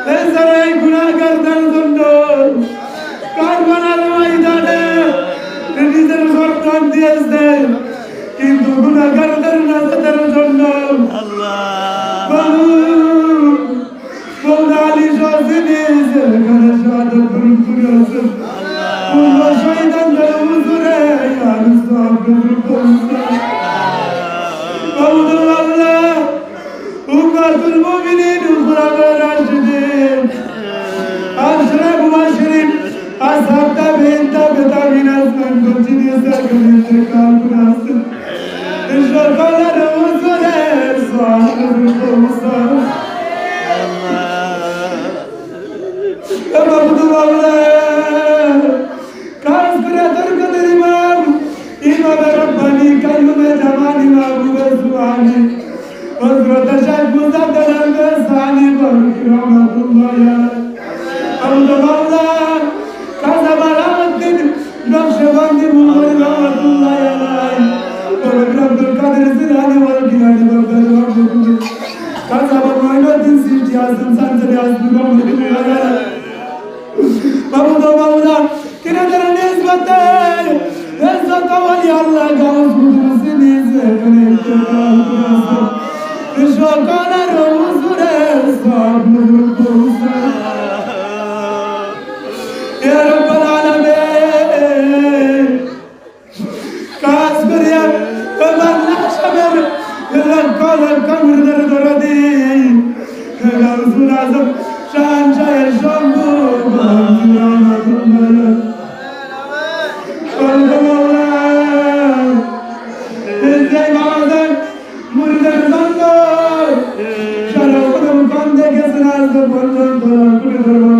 ওয়াসাল্লাম এই সারাই গুনাহগারদের জন্য কারবালার ময়দানে নিজের সন্তান দিয়েছেন। কিন্তু গুনাহগারদের নাজাতের জন্য মৌলা kaderinizin hali var gülerdi böyle var dokundu. Ben sabah oynadın siz yazdım sen de yazdım ben bunu bilmiyorum. Ben bu da ben bu da kinedere ne hizmetler. Ben zaten var ya Allah kavuz buldunuz siz. Ben hep kavuz Şakalar huzure sabrı bulsa. Ya Rabbi আজম শান শাহের শম্ভু يا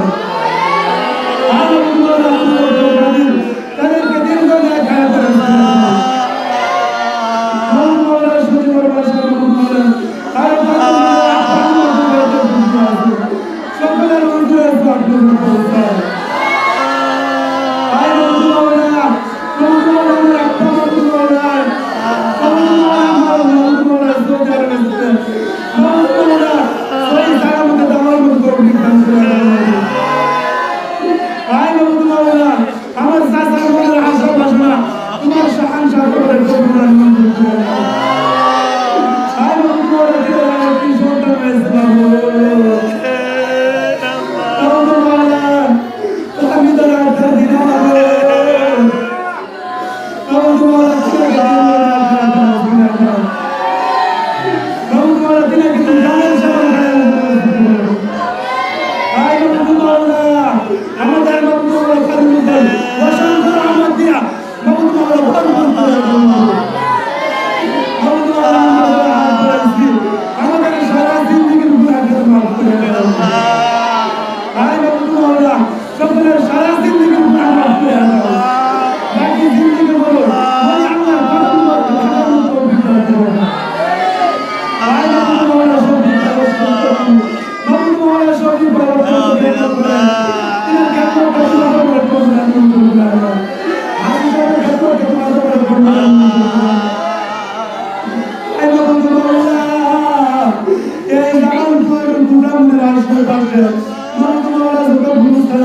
아.